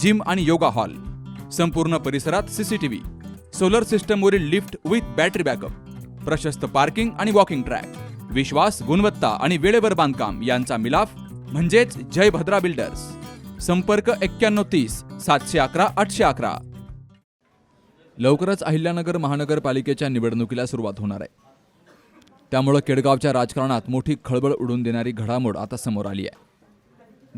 Gym आणि yoga hall. संपूर्ण परिसरात सीसीटीव्ही सोलर सिस्टमवरील लिफ्ट विथ बॅटरी बॅकअप प्रशस्त पार्किंग आणि वॉकिंग ट्रॅक विश्वास गुणवत्ता आणि वेळेवर बांधकाम यांचा मिलाफ म्हणजेच जय भद्रा बिल्डर्स संपर्क एक्क्याण्णव तीस सातशे अकरा आठशे अकरा. लवकरच अहिल्यानगर महानगरपालिकेच्या निवडणुकीला सुरुवात होणार आहे. त्यामुळं केडगावच्या राजकारणात मोठी खळबळ उडून देणारी घडामोड आता समोर आली आहे.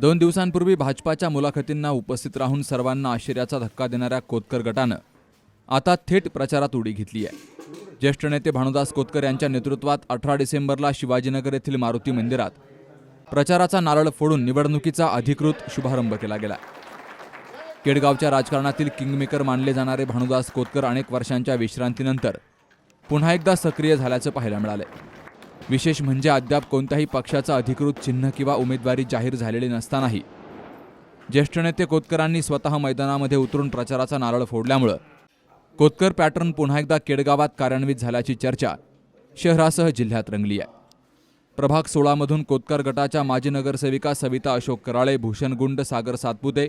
दोन दिवसांपूर्वी भाजपाच्या मुलाखतींना उपस्थित राहून सर्वांना आश्चर्याचा धक्का देणाऱ्या कोतकर गटानं आता थेट प्रचारात उडी घेतली आहे. ज्येष्ठ नेते भानुदास कोतकर यांच्या नेतृत्वात अठरा डिसेंबरला शिवाजीनगर येथील मारुती मंदिरात प्रचाराचा नारळ फोडून निवडणुकीचा अधिकृत शुभारंभ केला गेला. केडगावच्या राजकारणातील किंगमेकर मानले जाणारे भानुदास कोतकर अनेक वर्षांच्या विश्रांतीनंतर पुन्हा एकदा सक्रिय झाल्याचं पाहायला मिळालं विशेष म्हणजे अद्याप कोणत्याही पक्षाचं अधिकृत चिन्ह किंवा उमेदवारी जाहीर झालेली नसतानाही. ज्येष्ठ नेते कोतकरांनी स्वतः मैदानामध्ये उतरून प्रचाराचा नारळ फोडल्यामुळं. कोतकर पॅटर्न पुन्हा एकदा केडगावात कार्यान्वित झाल्याची चर्चा शहरासह जिल्ह्यात रंगली आहे. प्रभाग सोळामधून कोतकर गटाच्या माजी नगरसेविका सविता अशोक कराळे भूषण गुंड सागर सातपुते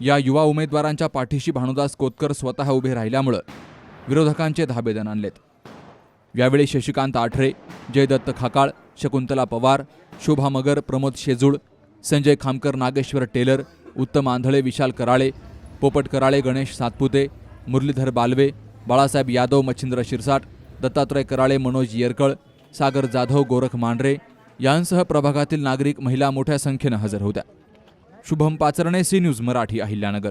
या युवा उमेदवारांच्या पाठीशी भानुदास कोतकर स्वतः उभे राहिल्यामुळं विरोधकांचे धाबे आणलेत. यावेळी शशिकांत आठरे जयदत्त खाकाळ शकुंतला पवार शोभा मगर प्रमोद शेजूळ संजय खामकर नागेश्वर टेलर उत्तम आंधळे विशाल कराळे पोपट कराळे गणेश सातपुते मुरलीधर बालवे बाळासाहेब यादव मच्छिंद्र शिरसाट दत्तात्रय कराळे मनोज येरकळ सागर जाधव गोरख मांढरे यांसह प्रभागातील नागरिक महिला मोठ्या संख्येनं हजर होत्या. Shubham Pacharne C news Marathi Ahilyanagar.